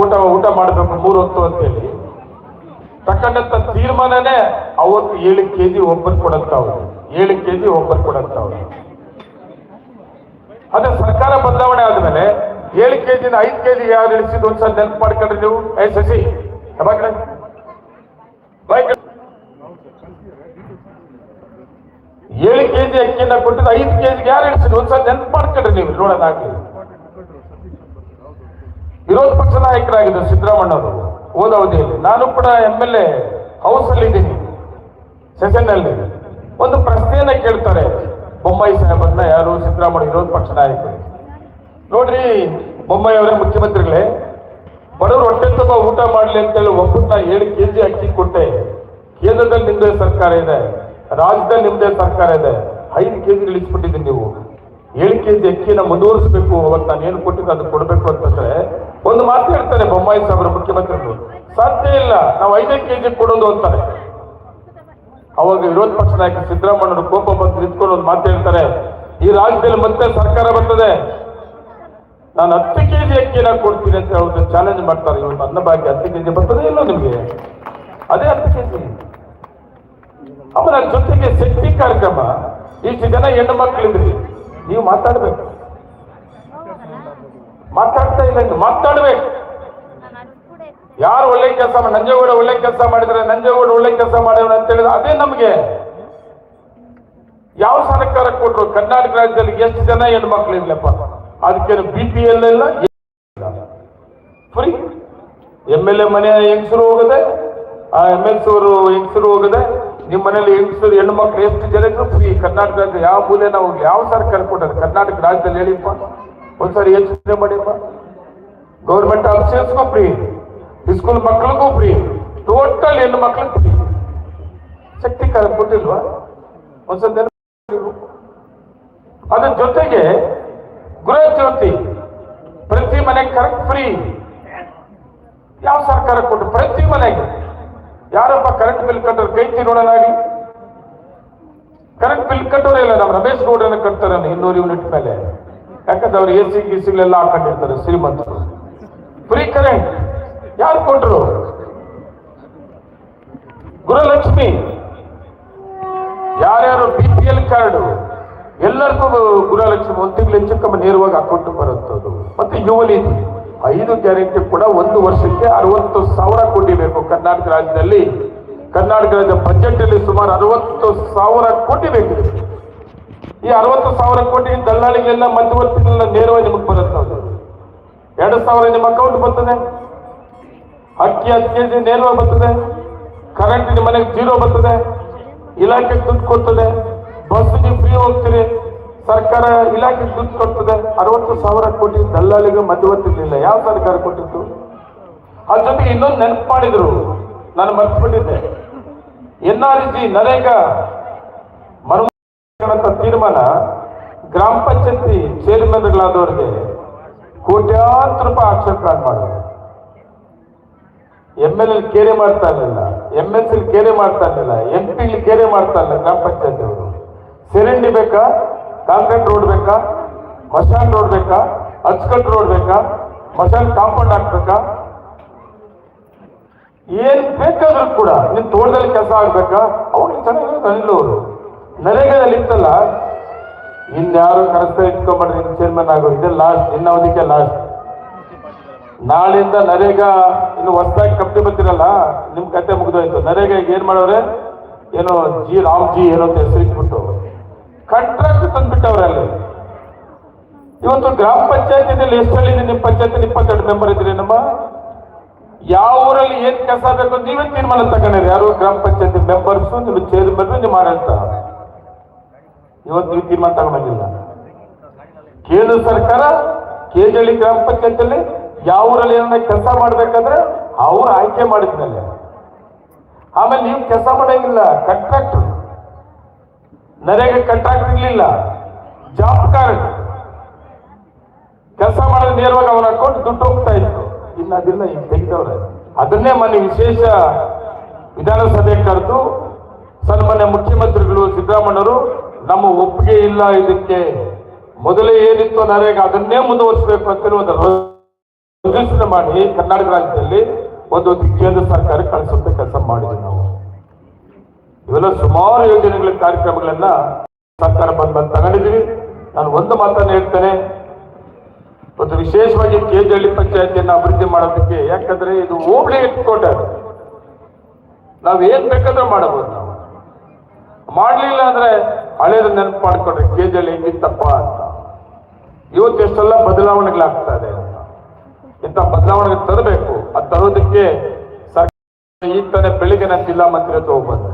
ಊಟ ಊಟ ಮಾಡಬೇಕು, ಮೂರು ಹೊತ್ತು ಅಂತೇಳಿ ತಕ್ಕಂಡಂತ ತೀರ್ಮಾನನೇ ಅವತ್ತು ಏಳು ಕೆ ಜಿ ಒಬ್ಬರು ಕೊಡಂತಾವ್ರು ಏಳು ಕೆ ಜಿ ಒಬ್ಬರು ಕೊಡಂತಾವ್ರು ಅದೇ ಸರ್ಕಾರ ಬದಲಾವಣೆ ಆದ್ಮೇಲೆ ಏಳು ಕೆ ಜಿನ ಐದು ಕೆ ಜಿ ಯಾರು ಇಳಿಸಿದ್ದು ಒಂದ್ಸಲ ನೆನಪು ಮಾಡ್ಕೊಂಡ್ರಿ ನೀವು. ಐ ಸಸಿ. ಏಳು ಕೆ ಜಿ ಅಕ್ಕಿನ ಕೊಟ್ಟಿದ್ದು ಐದು ಕೆ ಜಿಗೆ ಯಾರು ಇಳಿಸಿದ್ರು ಒಂದ್ಸಲ ನೆನಪು ಮಾಡ್ಕೊಂಡ್ರಿ ನೀವು. ನೋಡೋದಾಗ್ಲಿ. ವಿರೋಧ ಪಕ್ಷ ನಾಯಕರಾಗಿದ್ದರು ಸಿದ್ದರಾಮಣ್ಣವರು ಹೋದ ಅವಧಿಯಲ್ಲಿ ನಾನು ಕೂಡ ಎಂ ಎಲ್ ಎ ಹೌಸ್ ಅಲ್ಲಿ ಇದ್ದೀನಿ ಸೆಷನ್ ಅಲ್ಲಿ. ಒಂದು ಪ್ರಶ್ನೆಯನ್ನ ಕೇಳ್ತಾರೆ ಬೊಮ್ಮಾಯಿ ಸಾಹೇಬರನ್ನ ಯಾರು? ಸಿದ್ದರಾಮಯ್ಯ ವಿರೋಧ ಪಕ್ಷ ನಾಯಕರು. ನೋಡ್ರಿ ಬೊಮ್ಮಾಯಿ ಅವರೇ ಮುಖ್ಯಮಂತ್ರಿಗಳೇ, ಬಡವರು ಹೊಟ್ಟೆ ತುಂಬ ಊಟ ಮಾಡಲಿ ಅಂತೇಳಿ ಒಬ್ಬರನ್ನ ಏಳು ಕೆ ಜಿ ಅಕ್ಕಿ ಕೊಟ್ಟೆ. ಕೇಂದ್ರದಲ್ಲಿ ನಿಮ್ದೇ ಸರ್ಕಾರ ಇದೆ, ರಾಜ್ಯದಲ್ಲಿ ನಿಮ್ದೇ ಸರ್ಕಾರ ಇದೆ, ಐದು ಕೆ ಜಿ ಇಳಿಸ್ಬಿಟ್ಟಿದ್ದೀನಿ ನೀವು. ಏಳು ಕೆ ಜಿ ಅಕ್ಕಿನ ಮುಂದುವರಿಸಬೇಕು, ಅವತ್ತು ನಾನು ಏನು ಕೊಟ್ಟಿದ್ದು ಅದು ಕೊಡಬೇಕು ಅಂತಂದ್ರೆ ಒಂದು ಮಾತು ಹೇಳ್ತಾರೆ ಬೊಮ್ಮಾಯಿ ಸಾಹೇಬರು ಮುಖ್ಯಮಂತ್ರಿಗಳು ಸಾಧ್ಯ ಇಲ್ಲ, ನಾವು ಐದೇ ಕೆ ಜಿ ಕೊಡೋದು ಅಂತಾರೆ. ಅವಾಗ ವಿರೋಧ ಪಕ್ಷ ನಾಯಕ ಸಿದ್ದರಾಮಯ್ಯವರು ಕೋಪ ಬಂದು ನಿಂತ್ಕೊಂಡು ಒಂದು ಮಾತು ಹೇಳ್ತಾರೆ, ಈ ರಾಜ್ಯದಲ್ಲಿ ಮತ್ತೆ ಸರ್ಕಾರ ಬರ್ತದೆ. ನಾನು ಹತ್ತು ಕೆ ಜಿ ಅಕ್ಕಿನ ಕೊಡ್ತೀನಿ ಅಂತ ಹೇಳೋದು ಚಾಲೆಂಜ್ ಮಾಡ್ತಾರೆ. ಇವತ್ತು ಅನ್ನ ಭಾಗ್ಯ ಹತ್ತು ಕೆ ಜಿ ಬರ್ತದೆ ಇಲ್ಲ ನಿಮಗೆ? ಅದೇ ಹತ್ತು ಕೆಜಿ. ಅವರ ಜೊತೆಗೆ ಶಕ್ತಿ ಕಾರ್ಯಕ್ರಮ. ಇಷ್ಟು ಜನ ಹೆಣ್ಣು ಮಕ್ಕಳಿದ್ರಿ ನೀವು ಮಾತಾಡ್ಬೇಕು. ಮಾತಾಡ್ತಾ ಇಲ್ಲ ಮಾತಾಡ್ಬೇಕು ಯಾರು ಒಳ್ಳೆ ಕೆಲಸ ನಂಜೇಗೌಡ ಒಳ್ಳೆ ಕೆಲಸ ಮಾಡಿದ್ರೆ ನಂಜೇಗೌಡ ಒಳ್ಳೆ ಕೆಲಸ ಮಾಡಿದ್ರೆ ಅಂತ ಹೇಳಿದ್ರೆ ಅದೇ ನಮಗೆ. ಯಾವ ಸರ್ಕಾರ ಕೊಟ್ರು ಕರ್ನಾಟಕ ರಾಜ್ಯದಲ್ಲಿ ಎಷ್ಟು ಜನ ಹೆಣ್ಣು ಮಕ್ಕಳು ಇರ್ಲಪ್ಪ? ಅದಕ್ಕೆ ಬಿ ಪಿ ಎಲ್ ಇಲ್ಲ ಫ್ರೀ ಎಂ ಎಲ್ ಎ ಮನೆ ಹೆಂಗಸರು ಹೋಗದೆ, ಆ ಎಂ ಎಲ್ ಸಿ ಅವರು ಹೆಂಗಸರು ಹೋಗದೆ ನಿಮ್ಮ ಮನೇಲಿ ಹೆಂಗಸರು ಹೆಣ್ಣು ಮಕ್ಕಳು ಎಷ್ಟು ಜನ ಇದ್ರು ಫ್ರೀ ಕರ್ನಾಟಕ ಯಾವ ಮೂಲೆ ನಾವು ಯಾವ ಸರ್ಕಾರ ಕೊಟ್ಟದ್ದು ಕರ್ನಾಟಕ ರಾಜ್ಯದಲ್ಲಿ ಹೇಳಿಪ್ಪ. ಒಂದ್ಸರಿ ಯೋಚನೆ ಮಾಡಿಪ್ಪ ಗೌರ್ಮೆಂಟ್ ಆಫೀಸರ್ಸ್ಗೂ ಫ್ರೀ ಸ್ಕೂಲ್ ಮಕ್ಕಳಿಗೂ ಫ್ರೀ ಟೋಟಲ್ ಹೆಣ್ಣು ಮಕ್ಕಳಿಗೆ ಫ್ರೀ ಶಕ್ತಿ ಕಾಲ ಕೊಟ್ಟಿಲ್ವಾ? ಒಂದ್ಸಲ ಅದ್ರ ಜೊತೆಗೆ ಗೃಹ ಜ್ಯೋತಿ, ಪ್ರತಿ ಮನೆಗೆ ಕರೆಕ್ಟ್ ಫ್ರೀ ಯಾವ ಸರ್ಕಾರ ಕೊಟ್ಟು ಪ್ರತಿ ಮನೆಗೆ? ಯಾರಪ್ಪ ಕರೆಂಟ್ ಬಿಲ್ ಕಟ್ಟೋರು ಕೈ ಎತ್ತಿ ನೋಡೋಣಾಗಿ ಕರೆಂಟ್ ಬಿಲ್ ಕಟ್ಟೋರೇ ಇಲ್ಲ ನಮ್ಮ ರಮೇಶ್ ಗೌಡನ ಕಟ್ತಾರೆ ಇನ್ನೂರು ಯೂನಿಟ್ ಮೇಲೆ. ಯಾಕಂದ್ರೆ ಅವ್ರು ಎ ಸಿ ಗಿಸಿಗಳೆಲ್ಲ ಹಾಕೊಂಡಿರ್ತಾರೆ, ಶ್ರೀಮಂತರು. ಫ್ರೀ ಕರೆಂಟ್, ಯಾರು ಕೊಟ್ಟರು ಗುರುಲಕ್ಷ್ಮಿ. ಯಾರ್ಯಾರು ಬಿ ಪಿ ಎಲ್ ಕಾರ್ಡ್ ಎಲ್ಲರಿಗೂ ಗೃಹಲಕ್ಷ್ಮಿ ಒಂದು ತಿಂಗಳು ಕಮ್ಮಿ ನೇರವಾಗಿ ಅಕೌಂಟ್ ಬರುತ್ತದು. ಮತ್ತೆ ಯುವಲಿ, ಐದು ಗ್ಯಾರಂಟಿ ಕೂಡ ಒಂದು ವರ್ಷಕ್ಕೆ ಅರವತ್ತು ಸಾವಿರ ಕೋಟಿ ಬೇಕು ಕರ್ನಾಟಕ ರಾಜ್ಯದಲ್ಲಿ. ಕರ್ನಾಟಕ ರಾಜ್ಯ ಬಜೆಟ್ ಅಲ್ಲಿ ಸುಮಾರು ಅರವತ್ತು ಸಾವಿರ ಕೋಟಿ ಬೇಕು. ಈ ಅರವತ್ತು ಸಾವಿರ ಕೋಟಿ ದಲ್ಲಾಳಿಗಳೆಲ್ಲ ಮಧ್ಯವರ್ತಿಗಳೆಲ್ಲ ನೇರವಾಗಿ ನಿಮಗೆ ಬರುತ್ತೆ ಎರಡು ಸಾವಿರ ನಿಮ್ಮ ಅಕೌಂಟ್ ಬರ್ತದೆ. ಅಕ್ಕಿ ಹತ್ತು ಕೆ ಜಿ ನೇರವಾಗಿ ಬರ್ತದೆ. ಕರೆಂಟ್ ನಿಮ್ಮ ಮನೆಗೆ ಜೀರೋ ಬರ್ತದೆ. ಇಲಾಖೆ ದುಡ್ಡು ಕೊಡ್ತದೆ. ಬಸ್ಗೆ ಫ್ರೀ ಹೋಗ್ತೀರಿ. ಸರ್ಕಾರ ಇಲಾಖೆ ದುಡ್ಡು ಕೊಡ್ತದೆ. ಅರವತ್ತು ಸಾವಿರ ಕೋಟಿ ದಲ್ಲಾಳಿಗೆ ಮಧ್ಯವರ್ತಿರ್ಲಿಲ್ಲ ಯಾವ ಸರ್ಕಾರ ಕೊಟ್ಟಿತ್ತು ಅದ್ರ ಜೊತೆಗೆ ಇನ್ನೊಂದು ನೆನಪು ಮಾಡಿದ್ರು. ನಾನು ಮರ್ತ್ಬಿಟ್ಟಿದ್ದೆ. ಎನ್ ಆರ್ ಜಿ ನರೇಗಾ ತೀರ್ಮಾನ ಗ್ರಾಮ ಪಂಚಾಯತಿ ಚೇರ್ಮನ್ಗಳಾದವರಿಗೆ ಕೋಟ್ಯಾಂತರ ರೂಪಾಯಿ ಆಕ್ಷೇಪ ಮಾಡಿದ್ರು. ಎಂ ಎಲ್ ಎಲ್ ಕೇರೆ ಮಾಡ್ತಾ ಇರಲಿಲ್ಲ. ಎಂ ಎಲ್ ಕೇರೆ ಮಾಡ್ತಾ ಇರಲಿಲ್ಲ. ಎಂ ಪಿ ಕೇರೆ ಮಾಡ್ತಾ ಇಲ್ಲ ಗ್ರಾಮ ಪಂಚಾಯತಿ ಅವರು. ಸೆರೆಂಡಿ ಬೇಕಾ? ಕಾಂಕ್ರೀಟ್ ರೋಡ್ ಬೇಕಾ? ಮಶಾನ್ ರೋಡ್ ಬೇಕಾ? ಅಚ್ಕಟ್ ರೋಡ್ ಬೇಕಾ? ಮಶಾನ್ ಕಾಂಪೌಂಡ್ ಹಾಕ್ಬೇಕಾ? ಏನ್ ಬೇಕಾದ್ರೂ ಕೂಡ ನಿಮ್ ತೋಟದಲ್ಲಿ ಕೆಲಸ ಆಗ್ಬೇಕಾ? ಅವ್ರಿಗೆ ಚೆನ್ನಾಗಿ ಅನಿಲ್ ಅವರು. ನರೇಗಾದಲ್ಲಿ ಇತ್ತಲ್ಲ ಇನ್ಯಾರು ಕರೆಸ್ತಾ ನಿಮ್ ಚೇರ್ಮನ್ ಆಗೋ ಇದೆ ಲಾಸ್ಟ್ ಇನ್ನ ಅವಧಿಗೆ ಲಾಸ್ಟ್ ನಾಳಿಂದ ನರೇಗಾ ಇನ್ನು ಹೊಸದಾಗಿ ಕಂಪ್ನಿ ಬಂದಿರಲ್ಲ, ನಿಮ್ ಕತೆ ಮುಗಿದೋಯ್ತು. ನರೇಗಾ ಈಗ ಏನ್ ಮಾಡೋರೆ? ಏನೋ ಜಿ, ರಾಮ್ ಜಿ ಏನೋ ಅಂತ ಹೆಸರಿಟ್ಬಿಟ್ಟು ಕಾಂಟ್ರಾಕ್ಟ್ ತಂದ್ಬಿಟ್ಟವ್ರೆ ಅಲ್ಲಿ. ಇವತ್ತು ಗ್ರಾಮ ಪಂಚಾಯತಿನಲ್ಲಿ ಎಷ್ಟು ಹೇಳಿದೆ ನಿಮ್ಮ ಪಂಚಾಯತಿ ಇಪ್ಪತ್ತೆರಡು ಮೆಂಬರ್ ಇದ್ರಿ ನಮ್ಮ ಯಾವ ಊರಲ್ಲಿ ಏನ್ ಕೆಲಸ ಬೇಕು ನೀವೇ ತೀರ್ಮಾನ ತಗೊಂಡಿರಿ. ಯಾರು ಗ್ರಾಮ ಪಂಚಾಯತಿ ಮೆಂಬರ್ಸ್ ನಿಮ್ಮ ಚೇರ್ಮನ್ ನಿಮ್ಮ ಆಡಳಿತ. ಇವತ್ತು ನೀವು ತೀರ್ಮಾನ ತಗೊಂಡಿಲ್ಲ ಕೇಂದ್ರ ಸರ್ಕಾರ ಕೇಜಳ್ಳಿ ಗ್ರಾಮ ಪಂಚಾಯತಿಯಲ್ಲಿ ಯಾವ ಊರಲ್ಲಿ ಕೆಲಸ ಮಾಡ್ಬೇಕಂದ್ರೆ ಅವ್ರು ಆಯ್ಕೆ ಮಾಡಿದ್ಮೇಲೆ. ಆಮೇಲೆ ನೀವು ಕೆಲಸ ಮಾಡಂಗಿಲ್ಲ ಕಂಟ್ರಾಕ್ಟರ್ ನರೇಗೆ ಕಂಟ್ರಾಕ್ಟರ್ ಇರ್ಲಿಲ್ಲ. Job card. ಕೆಲಸ ಮಾಡಿದ್ರೆ ನೇರವಾಗಿ ಅವನ ಅಕೌಂಟ್ ದುಡ್ಡು ಹೋಗ್ತಾ ಇತ್ತು. ಇನ್ನು ಅದನ್ನ ಈಗ ತೆಗೆದವ್ರೆ. ಅದನ್ನೇ ಮೊನ್ನೆ ವಿಶೇಷ ವಿಧಾನಸಭೆ ಕರೆದು ಸನ್ಮಾನ್ಯ ಮುಖ್ಯಮಂತ್ರಿಗಳು ಸಿದ್ದರಾಮಣ್ಣವರು ನಮ್ಮ ಒಪ್ಪಿಗೆ ಇಲ್ಲ ಇದಕ್ಕೆ. ಮೊದಲೇ ಏನಿತ್ತು ನರೇಗ ಅದನ್ನೇ ಮುಂದುವರಿಸಬೇಕು ಅಂತ ಒಂದು ಮಾಡಿ ಕರ್ನಾಟಕ ರಾಜ್ಯದಲ್ಲಿ ಒಂದು ಕೇಂದ್ರ ಸರ್ಕಾರ ಕಳಿಸುವಂತ ಕೆಲಸ ಮಾಡಿದ್ವಿ ನಾವು. ಇವೆಲ್ಲ ಸುಮಾರು ಯೋಜನೆಗಳ ಕಾರ್ಯಕ್ರಮಗಳನ್ನ ಸರ್ಕಾರ ಬಂದ್ ಬಂದ್ ತಗೊಂಡಿದ್ದೀವಿ. ನಾನು ಒಂದು ಮಾತನ್ನು ಹೇಳ್ತೇನೆ. ಒಂದು ವಿಶೇಷವಾಗಿ ಕೇಜಳ್ಳಿ ಪಂಚಾಯತಿಯನ್ನು ಅಭಿವೃದ್ಧಿ ಮಾಡೋದಕ್ಕೆ, ಯಾಕಂದ್ರೆ ಇದು ಹೋಬಳಿ ನಾವು ಏನ್ ಬೇಕಾದ್ರೂ ಮಾಡಬಹುದು ನಾವು. ಮಾಡ್ಲಿಲ್ಲ ಅಂದ್ರೆ ಹಳೇದು ನೆನಪು ಮಾಡ್ಕೊಂಡ್ರೆ ಕೇಜಲ್ಲಿ ಹೆಂಗಿತ್ತಪ್ಪ ಅಂತ. ಇವತ್ತು ಎಷ್ಟೆಲ್ಲ ಬದಲಾವಣೆಗಳಾಗ್ತಾ ಇದೆ ಅಂತ. ಇಂಥ ಬದಲಾವಣೆ ತರಬೇಕು. ಅದು ತರೋದಕ್ಕೆ ಈಗ ತಾನೇ ಬೆಳಿಗ್ಗೆ ನಾನು ಜಿಲ್ಲಾ ಮಂತ್ರಿ ಹತ್ರ ಹೋಗ್ಬಂದೆ.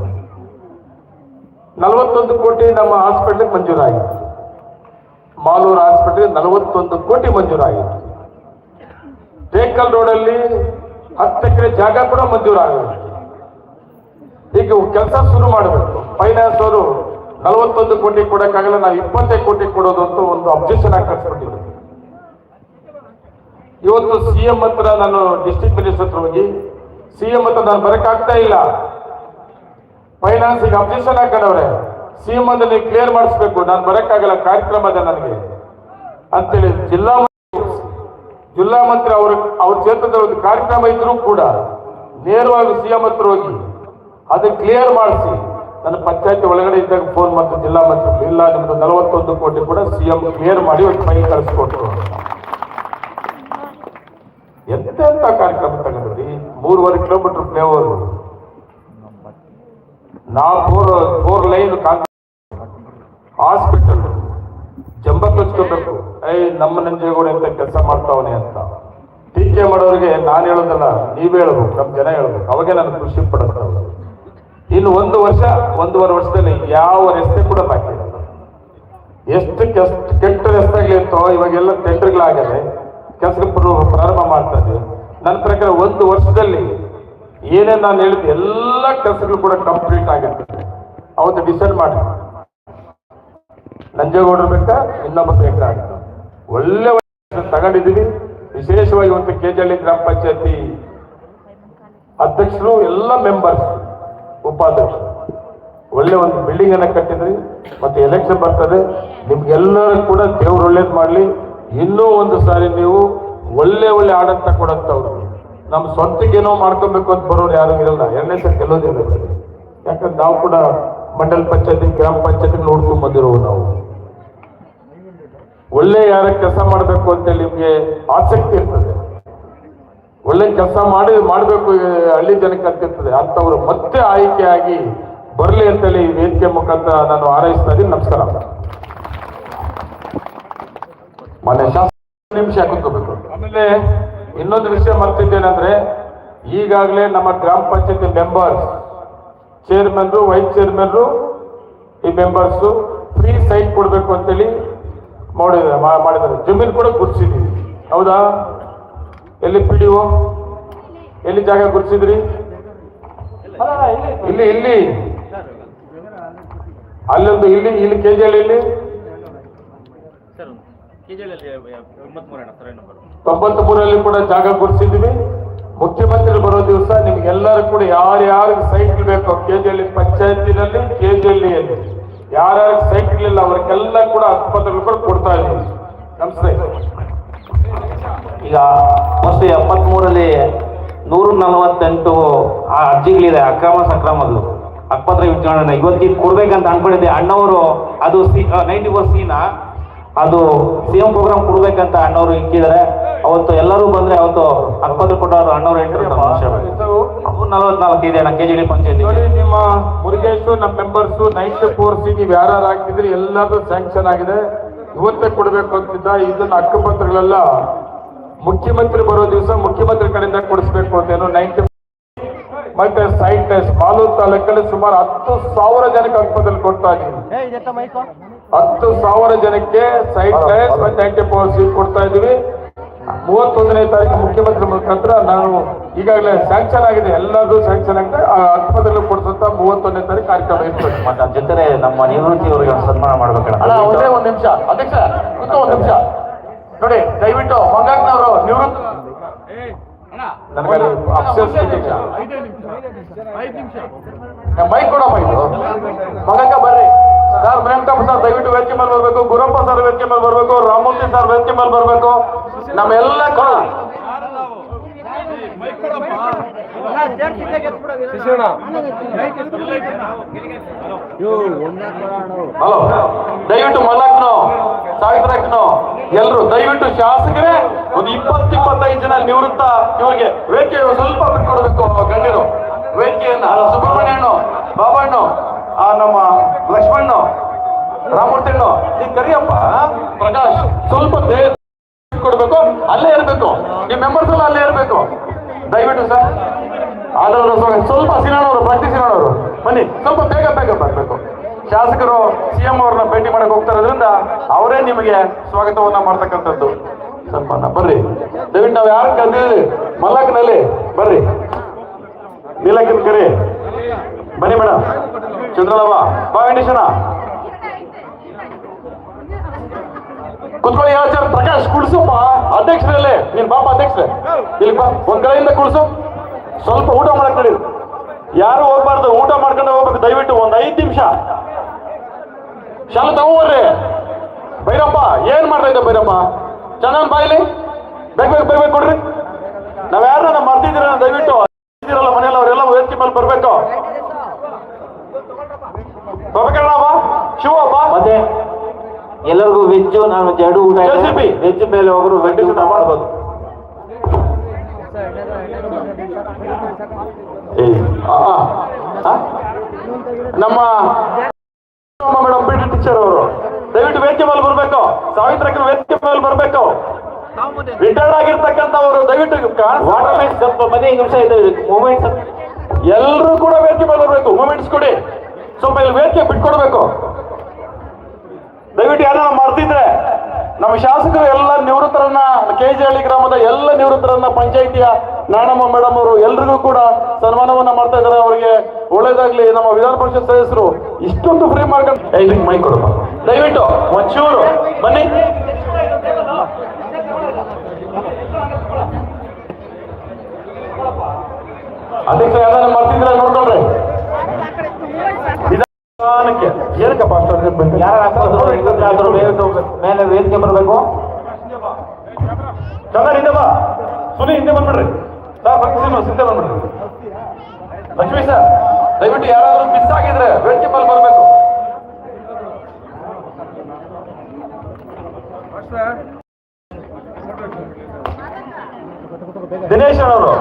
ನಲವತ್ತೊಂದು ಕೋಟಿ ನಮ್ಮ ಹಾಸ್ಪಿಟ್ಲಿಗೆ ಮಂಜೂರಾಗಿತ್ತು. ಮಾಲೂರು ಹಾಸ್ಪಿಟ್ಲಿಗೆ ನಲವತ್ತೊಂದು ಕೋಟಿ ಮಂಜೂರಾಗಿತ್ತು. ಟೇಕಲ್ ರೋಡಲ್ಲಿ ಹತ್ತು ಎಕರೆ ಜಾಗ ಕೂಡ ಮಂಜೂರಾಗಬೇಕು ಈಗ ಕೆಲಸ ಶುರು ಮಾಡಬೇಕು. ಫೈನಾನ್ಸ್ ಅವರು ನಲವತ್ತೊಂದು ಕೋಟಿ ಕೊಡೋಕ್ಕಾಗಲ್ಲ, ನಾವು ಇಪ್ಪತ್ತೈದು ಕೋಟಿ ಕೊಡೋದು ಅಂತ ಒಂದು ಅಬ್ಜೆಕ್ಷನ್ ಆಗಿ ಇವತ್ತು ಸಿ ಎಂ ಹತ್ರ ನಾನು ಡಿಸ್ಟ್ರಿಕ್ಟ್ ಮಿನಿಸ್ಟರ್ ಹತ್ರ ಹೋಗಿ ಸಿ ಎಂ ಹತ್ರ ನಾನು ಬರೋಕ್ಕಾಗ್ತಾ ಇಲ್ಲ. ಫೈನಾನ್ಸ್ ಅಬ್ಜೆಕ್ಷನ್ ಹಾಕೊಂಡವ್ರೆ ಸಿ ಎಂ ಅಂದ್ರೆ ನೀವು ಕ್ಲಿಯರ್ ಮಾಡಿಸ್ಬೇಕು, ನಾನು ಬರೋಕ್ಕಾಗಲ್ಲ ಕಾರ್ಯಕ್ರಮ ಇದೆ ನನಗೆ. ಅಂತೇಳಿ ಜಿಲ್ಲಾ ಜಿಲ್ಲಾ ಮಂತ್ರಿ ಅವ್ರ ಅವ್ರ ಕ್ಷೇತ್ರದ ಒಂದು ಕಾರ್ಯಕ್ರಮ ಇದ್ರೂ ಕೂಡ ನೇರವಾಗಿ ಸಿ ಎಂ ಹತ್ರ ಹೋಗಿ, ಅದನ್ನ ಕ್ಲಿಯರ್ ಮಾಡಿಸಿ. ನನ್ನ ಪಂಚಾಯತಿ ಒಳಗಡೆ ಇದ್ದಾಗ ಫೋನ್ ಮಾಡ್ತು ಜಿಲ್ಲಾ ಮಟ್ಟ ಇಲ್ಲ, ನಿಮ್ದು ನಲವತ್ತೊಂದು ಕೋಟಿ ಕೂಡ ಸಿ ಎಂ ಕ್ಲಿಯರ್ ಮಾಡಿ ಒಂದು ಫೈಲ್ ಕಳಿಸ್ಕೊಟ್ರು. ಎಂತ ಎಂತ ಕಾರ್ಯಕ್ರಮ ತಗೊಂಡ್ರಿ? ಮೂರುವರೆ ಕಿಲೋಮೀಟರ್ ಫ್ಲೇವರ್ ನಾ ಫೋರ್ ಫೋರ್ ಲೈನ್ ಹಾಸ್ಪಿಟಲ್ ಜಂಬ ಐ ನಮ್ಮ ನಂಜೇಗೌಡ ಎಂತ ಕೆಲಸ ಮಾಡ್ತಾವನೆ ಅಂತ. ಟೀಕೆ ಮಾಡೋರಿಗೆ ನಾನು ಹೇಳೋದಲ್ಲ, ನೀವ್ ಹೇಳ್ಬೇಕು, ನಮ್ ಜನ ಹೇಳ್ಬೇಕು. ಅವಾಗೆ ನಾನು ಖುಷಿ ಪಡುತ್ತವ ಇನ್ನು ಒಂದು ವರ್ಷ, ಒಂದೂವರೆ ವರ್ಷದಲ್ಲಿ ಯಾವ ರಸ್ತೆ ಕೂಡ ಬಾಕಿ ಎಷ್ಟು ಕೆಟ್ಟ ರಸ್ತೆಗಳಿರ್ತೋ ಇವಾಗೆಲ್ಲ ಟೆಂಡರ್ಗಳಾಗದೆ ಕೆಲಸ ಪ್ರಾರಂಭ ಮಾಡ್ತಾ ಇದ್ದೀವಿ ನನ್ನ ಪ್ರಕಾರ ಒಂದು ವರ್ಷದಲ್ಲಿ ಏನೇನು ನಾನು ಹೇಳಿದ ಎಲ್ಲ ಕೆಲಸಗಳು ಕೂಡ ಕಂಪ್ಲೀಟ್ ಆಗಿರ್ತದೆ. ಅವತ್ತು ಡಿಸೈಡ್ ಮಾಡಿ ನಂಜೇಗೌಡರ ಬೆಟ್ಟ ಇನ್ನೊಬ್ಬ ಬೆಟ್ಟ ಆಗ್ತದೆ ಒಳ್ಳೆ ತಗೊಂಡಿದ್ದೀವಿ. ವಿಶೇಷವಾಗಿ ಒಂದು ಕೆಜಳ್ಳಿ ಗ್ರಾಮ ಪಂಚಾಯತಿ ಅಧ್ಯಕ್ಷರು, ಎಲ್ಲ ಮೆಂಬರ್ಸ್ ಉಪಾಧ್ಯಕ್ಷರು ಒಳ್ಳೆ ಒಂದು ಬಿಲ್ಡಿಂಗ್ ಅನ್ನ ಕಟ್ಟಿದ್ರಿ, ಮತ್ತೆ ಎಲೆಕ್ಷನ್ ಬರ್ತದೆ, ನಿಮ್ಗೆಲ್ಲರೂ ಕೂಡ ದೇವ್ರು ಒಳ್ಳೇದು ಮಾಡಲಿ. ಇನ್ನೂ ಒಂದು ಸಾರಿ ನೀವು ಒಳ್ಳೆ ಒಳ್ಳೆ ಆಡಳಿತ ಕೊಡಂತವ್ರು. ನಮ್ಮ ಸ್ವಂತಕ್ಕೇನೋ ಮಾಡ್ಕೊಬೇಕು ಅಂತ ಬರೋರು ಯಾರು ಇರಲ್ಲ. ಎರಡನೇ ಸರಿ ಗೆಲ್ಲೋದಿಲ್ಲ ಯಾಕಂದ್ರೆ ನಾವು ಕೂಡ ಮಂಡಲ್ ಪಂಚಾಯತಿ, ಗ್ರಾಮ ಪಂಚಾಯತಿ ನೋಡ್ಕೊಂಡು ಬಂದಿರೋವು ನಾವು. ಒಳ್ಳೆ ಯಾರ ಕೆಲಸ ಮಾಡಬೇಕು ಅಂತೇಳಿ ನಿಮ್ಗೆ ಆಸಕ್ತಿ ಇರ್ತದೆ. ಒಳ್ಳೆ ಕೆಲಸ ಮಾಡಿ, ಮಾಡಬೇಕು ಹಳ್ಳಿ ಜನಕ್ಕೆ ಅಂತ ಇರ್ತದೆ ಅಂತವ್ರು ಮತ್ತೆ ಆಯ್ಕೆಯಾಗಿ ಬರಲಿ ಅಂತೇಳಿ ವೇದಿಕೆ ಮುಖಾಂತರ ನಾನು ಹಾರೈಸ್ತಾ ಇದ್ದೀನಿ. ನಮಸ್ಕಾರ. ಮನೆ ನಿಮಿಷ ಕುತ್ಕೋಬೇಕು. ಆಮೇಲೆ ಇನ್ನೊಂದು ವಿಷಯ ಮರ್ತಿದ್ದೇನೆಂದ್ರೆ, ಈಗಾಗಲೇ ನಮ್ಮ ಗ್ರಾಮ ಪಂಚಾಯತಿ ಮೆಂಬರ್ಸ್ ಚೇರ್ಮನ್ರು ವೈಸ್ ಚೇರ್ಮನ್ರು ಈ ಮೆಂಬರ್ಸ್ ಫ್ರೀ ಸೈಟ್ ಕೊಡಬೇಕು ಅಂತೇಳಿ ಮಾಡಿದ್ದಾರೆ ಮಾಡಿದ್ದಾರೆ. ಜಮೀನು ಕೂಡ ಗುರ್ಸಿದ್ದೀವಿ. ಹೌದಾ? ಎಲ್ಲಿ ಪಿ ಡಿ ಎಲ್ಲಿ ಜಾಗ ಗುರುತಿಸಿದ್ರಿ? ಇಲ್ಲಿ ಇಲ್ಲಿ. ಅಲ್ಲೊಂದು ಇಲ್ಲಿ ಇಲ್ಲಿ ಕೆ ಜಿ ಇಲ್ಲಿ ತೊಂಬತ್ ಮೂರಲ್ಲಿ ಕೂಡ ಜಾಗ ಗುರುತಿಸಿದ್ವಿ. ಮುಖ್ಯಮಂತ್ರಿ ಬರೋ ದಿವಸ ನಿಮ್ಗೆಲ್ಲರೂ ಕೂಡ ಯಾರ್ಯಾರಿಗೆ ಸೈಕಲ್ ಜಿ ಕೆಜಿಹಳ್ಳಿ ಪಂಚಾಯತಿನಲ್ಲಿ ಕೆಜಿಹಳ್ಳಿಯಲ್ಲಿ ಯಾರ್ಯಾರಿಗೆ ಸೈಕಲ್ ಇಲ್ಲ ಅವ್ರಿಗೆಲ್ಲ ಕೂಡ ಆಸ್ಪತ್ರೆಗಳು ಕೂಡ ಕೊಡ್ತಾ ಇದ್ದೀವಿ. ನಮಸ್ತೆ ಈಗ ಮೋಸ್ಟ್ಲಿ ಎಪ್ಪತ್ಮೂರಲ್ಲಿ ನೂರ ನಲವತ್ತೆಂಟು ಆ ಅರ್ಜಿಗಳಿದೆ, ಅಕ್ರಮ ಸಕ್ರಮದ್ದು. ಆಸ್ಪತ್ರೆ ವಿಚಾರಣೆ. ಇವತ್ತಿಗೆ ಕೊಡ್ಬೇಕಂತ ಅನ್ಕೊಂಡಿದ್ದೆ. ಅಣ್ಣವರು, ಅದು ಸಿ ನೈಂಟಿ ಫೋರ್ ಸಿನ ಅದು ಸಿ ಎಂ ಪ್ರೋಗ್ರಾಮ್ ಕೊಡ್ಬೇಕಂತ ಅಣ್ಣವರು ಇಟ್ಟಿದ್ದಾರೆ ಅವತ್ತು ಎಲ್ಲರೂ ಬಂದ್ರೆ ಅವತ್ತು ಆಸ್ಪತ್ರೆ ಕೊಟ್ಟವರು ಅಣ್ಣವ್ರು ಹೇಳ್ತಾರೆ ನಲವತ್ನಾಲ್ಕು ಇದೆ ಕೆ ಜಿ ಡಿ ಪಂಚಾಯತ್ ನಿಮ್ಮ ಮುರುಗೇಶು, ನಮ್ಮ ಮೆಂಬರ್ಸ್ ನೈಟ್ ಫೋರ್ ಸಿ ನೀವು ಯಾರು ಹಾಕಿದ್ರಿ ಎಲ್ಲರೂ ಸ್ಯಾಂಕ್ಷನ್ ಆಗಿದೆ. ಇವತ್ತೇ ಕೊಡಬೇಕು ಅಂತಿದ್ದ. ಇದನ್ನ ಹಕ್ಕುಪತ್ರಗಳೆಲ್ಲ ಮುಖ್ಯಮಂತ್ರಿ ಬರೋ ದಿವಸ ಮುಖ್ಯಮಂತ್ರಿ ಕಡೆಯಿಂದ ಕೊಡಿಸ್ಬೇಕು ಅಂತೇನೋ ನೈಂಟಿ ಮತ್ತೆ ಸೈಟ್ ಟೆಸ್ಟ್ ಬಾಲೂರು ತಾಲೂಕಲ್ಲಿ ಸುಮಾರು ಹತ್ತು ಸಾವಿರ ಜನಕ್ಕೆ ಅಂಕದಲ್ಲಿ ಕೊಡ್ತಾ ಇದ್ದೀವಿ ಹತ್ತು ಸಾವಿರ ಜನಕ್ಕೆ ಸೈಟ್ ಟೆಸ್ಟ್ ಮತ್ತೆ ನೈಂಟಿ ಫೋರ್ ಸೀಟ್ ಕೊಡ್ತಾ ಇದೀವಿ ಮೂವತ್ತೊಂದನೇ ತಾರೀಕು ಮುಖ್ಯಮಂತ್ರಿ ಮುಖಾಂತರ ನಾನು ಈಗಾಗಲೇ ಸ್ಯಾಂಕ್ಷನ್ ಆಗಿದೆ. ಎಲ್ಲದೂ ಸ್ಯಾಂಕ್ಷನ್ ಆಗಿದೆ ಆ ಹಕ್ಕುಪತ್ರ ಕೊಡಿಸುವಂತ ಮೂವತ್ತೊಂದನೇ ತಾರೀಕು ಕಾರ್ಯಕ್ರಮ ಇರ್ತದೆ ಮತ್ತೆ ಜೊತೆ ನಮ್ಮ ನಿವೃತ್ತಿ ಅವರಿಗೆ ಒಂದು ಸನ್ಮಾನ ಅಲ್ಲ ಮಾಡ್ಬೇಕಣ್ಣ ಒಂದೇ ಒಂದ್ ನಿಮಿಷ. ಅಧ್ಯಕ್ಷ ಒಂದ್ ನಿಮಿಷ. ನೋಡಿ ದಯವಿಟ್ಟು ಮಂಗಾಕ್ನವರು ನಿವೃತ್ತ ಮೈಕ್ ಕೂಡ ಮೈಕ್ ಮಂಗಕ್ಕ ಬರ್ರಿ. ಸರ್ ವೆಂಕಟಪ್ಪ ಸರ್ ದಯವಿಟ್ಟು ವೇದಿಕೆ ಮೇಲೆ ಬರ್ಬೇಕು. ಗುರಪ್ಪ ಸರ್ ವೇದಿಕೆ ಮೇಲೆ ಬರ್ಬೇಕು. ರಾಮಮೂರ್ತಿ ಸರ್ ವೇದಿಕೆ ಮೇಲೆ ಬರ್ಬೇಕು. ನಮ್ಮೆಲ್ಲ ಕೊಡ ದಯವಿಟ್ಟು ಮಲ್ಲಕ್ನು ಸಾವಿತ್ರಕ್ನು ಎಲ್ರು ದಯವಿಟ್ಟು ಶಾಸಕರೇ, ಒಂದು ಇಪ್ಪತ್ತು ಇಪ್ಪತ್ತೈದು ಜನ ನಿವೃತ್ತ ಇವರಿಗೆ ವೇದಿಕೆ ಸ್ವಲ್ಪ ಬಿಟ್ಕೊಡ್ಬೇಕು ಗಣ್ಯರು. ವೇದಿಕೆಯನ್ನ ಸುಬ್ರಹ್ಮಣ್ಯಣ್ಣು, ಬಾಬಣ್ಣು, ಆ ನಮ್ಮ ಲಕ್ಷ್ಮಣ್ಣು ರಾಮೂರ್ತಿಣ್ಣು ನೀ ಕರಿಯಪ್ಪ ಪ್ರಕಾಶ್, ಸ್ವಲ್ಪ ಕೊಡ್ಬೇಕು, ಅಲ್ಲೇ ಇರಬೇಕು. ನಿಮ್ಮ ಮೆಂಬರ್ಸ್ ಎಲ್ಲ ಅಲ್ಲೇ ಇರಬೇಕು. ದಯವಿಟ್ಟು ಸರ್. ಆದ್ರೆ ಸ್ವಲ್ಪ ಸಿನಾಣವರು ಪ್ರತಿ ಸಿನಾಣವರು ಬನ್ನಿ. ಸ್ವಲ್ಪ ಬೇಗ ಬೇಗ ಬರಬೇಕು. ಶಾಸಕರು, ಸಿಎಂ ಅವ್ರನ್ನ ಭೇಟಿ ಮಾಡಕ್ ಹೋಗ್ತಾ ಇರೋದ್ರಿಂದ ಅವರೇ ನಿಮಗೆ ಸ್ವಾಗತವನ್ನ ಮಾಡ್ತಕ್ಕಂಥದ್ದು. ಸ್ವಲ್ಪ ಬರ್ರಿ. ದಯವಿಟ್ಟು ನಾವು ಯಾರು ಕರೆದಿದ್ದೀವಿ ಮಲ್ಲಕ್ನಲ್ಲಿ ಬರ್ರಿ. ನೀಲಕ್ಕಿನ ಕರಿ. ಬನ್ನಿ ಮೇಡಮ್ ಚಂದ್ರಲವ. ಬಾ ವೆಂಕಟೇಶನ ಕುತ್ಕೊಳ್ಳಿ ಹೇಳ್ತಾರೆ ಪ್ರಕಾಶ್ ಕುಡ್ಸುಪ್ಪ ಅಧ್ಯಕ್ಷರಲ್ಲೇ. ನೀನ್ ಬಾಪ ಅಧ್ಯಕ್ಷರೇ. ಇಲ್ಲಿ ಬಾ. ಒಂದ್ ಕಡೆಯಿಂದ ಕುಡ್ಸು. ಸ್ವಲ್ಪ ಊಟ ಮಾಡಕ್ ನಡೀರಿ. ಯಾರು ಹೋಗ್ಬಾರ್ದು, ಊಟ ಮಾಡ್ಕೊಂಡು ಹೋಗ್ಬೇಕು. ದಯವಿಟ್ಟು ಒಂದ್ ಐದ್ ನಿಮಿಷ. ಶಾಲೆ ತಗೋರಿ ಭೈರಪ್ಪ, ಏನ್ ಮಾಡ್ತಾ ಇದ್ದ ಭೈರಪ್ಪ? ಚೆನ್ನಾಗ್ ಬಾಯಿಲಿ ಬೇಗ ಬೇಗ ಬೇಗ ಕೊಡ್ರಿ. ನಾವ್ ಯಾರನ್ನ ಮರ್ತಿದ್ದೀರ? ದಯವಿಟ್ಟು ಇದ್ದೀರಲ್ಲ ಮನೆಯಲ್ಲಿ ಅವರೆಲ್ಲ ವ್ಯಕ್ತಿ ಮೇಲೆ ಬರ್ಬೇಕು. ಬಾ. ಮತ್ತೆ? ಎಲ್ಲರಿಗೂ ವೆಜ್ ನಾನು ಎರಡು ಊಟ. ವೆಜ್ ಮೇಲೆ ಒಬ್ಬರು ವೆಜ್ ಊಟ ಮಾಡ್ಬೋದು? ನಮ್ಮ ಮೇಡಮ್ ಪಿ ಟಿ ಟೀಚರ್ ಅವರು. ದಯವಿಟ್ಟು ವೇದಿಕೆ ಮೇಲೆ ಬರ್ಬೇಕು. ಸಾವಿತ್ರಕ್ಕೆ ವೇದಿಕೆ ಮೇಲೆ ಬರ್ಬೇಕು. ರಿಟೈರ್ಡ್ ಆಗಿರ್ತಕ್ಕಂಥವರು ದಯವಿಟ್ಟು ವಾಟರ್ ಸ್ವಲ್ಪ ಮನೆ ನಿಮಿಷ ಇದೆ ಮೂಮೆಂಟ್ ಎಲ್ಲರೂ ಕೂಡ ವೇದಿಕೆ ಮೇಲೆ ಬರ್ಬೇಕು. ಮೂಮೆಂಟ್ಸ್ ಕೊಡಿ. ಸ್ವಲ್ಪ ಇಲ್ಲಿ ವೇದಿಕೆ ಬಿಟ್ಕೊಡ್ಬೇಕು ದಯವಿಟ್ಟು ಯಾರನ್ನ ಮರ್ತಿದ್ರೆ ನಮ್ಮ ಶಾಸಕರು ಎಲ್ಲ ನಿವೃತ್ತರನ್ನ ಕೆ ಜಿ ಹಳ್ಳಿ ಗ್ರಾಮದ ಎಲ್ಲ ನಿವೃತ್ತರನ್ನ, ಪಂಚಾಯಿತಿಯ ನಾಣಮ್ಮ ಮೇಡಮ್ ಅವರು ಎಲ್ರಿಗೂ ಕೂಡ ಸನ್ಮಾನವನ್ನ ಮಾಡ್ತಾ ಇದ್ದಾರೆ. ಅವರಿಗೆ ಒಳ್ಳೇದಾಗ್ಲಿ ನಮ್ಮ ವಿಧಾನ ಪರಿಷತ್ ಸದಸ್ಯರು. ಇಷ್ಟೊಂದು ಫ್ರೀ ಮಾಡ್ಕೊಂಡು ಮೈ ಕೊಡಪ್ಪ ದಯವಿಟ್ಟು, ಒಂಚೂರು. ಬನ್ನಿ. ಅಧ್ಯಕ್ಷ ಯಾರು ಮಾಡ್ತಿದ್ರೆ ನೋಡ್ಕೊಂಡ್ರೆ ನಿಧಾನಕ್ಕೆ ಏನಕ್ಕಪ್ಪ ಅಷ್ಟೊಂದು ಬಂದು ಯಾರು ಮೇಲೆ ವೇದಿಕೆ ಬರಬೇಕು? ಚಂದ್ರ ಹಿಂದೆ ಬಾ. ಸುನಿ ಹಿಂದೆ ಬಂದ್ಬಿಡ್ರಿ. ಸರ್ ಬರ್ತೀನಿ ಹಿಂದೆ ಬಂದ್ಬಿಡ್ರಿ. ಲಕ್ಷ್ಮೀ ಸರ್ ದಯವಿಟ್ಟು ಯಾರಾದರೂ ಮಿಸ್ ಆಗಿದ್ರೆ ವೇದಿಕೆ ಮೇಲೆ ಬರಬೇಕು. ದಿನೇಶ್ ಅವರು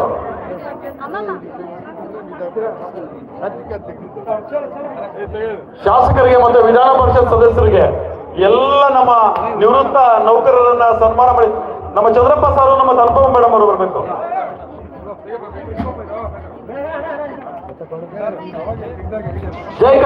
ಶಾಸಕರಿಗೆ ಮತ್ತು ವಿಧಾನ ಪರಿಷತ್ ಸದಸ್ಯರಿಗೆ ಎಲ್ಲ ನಮ್ಮ ನಿವೃತ್ತ ನೌಕರರನ್ನ ಸನ್ಮಾನ ಮಾಡಿ. ನಮ್ಮ ಚಂದ್ರಪ್ಪ ಸಾರು ನಮ್ಮ ಅನುಭವ ಮೇಡಮ್ ಅವರು ಬರಬೇಕು. ಜೈಕ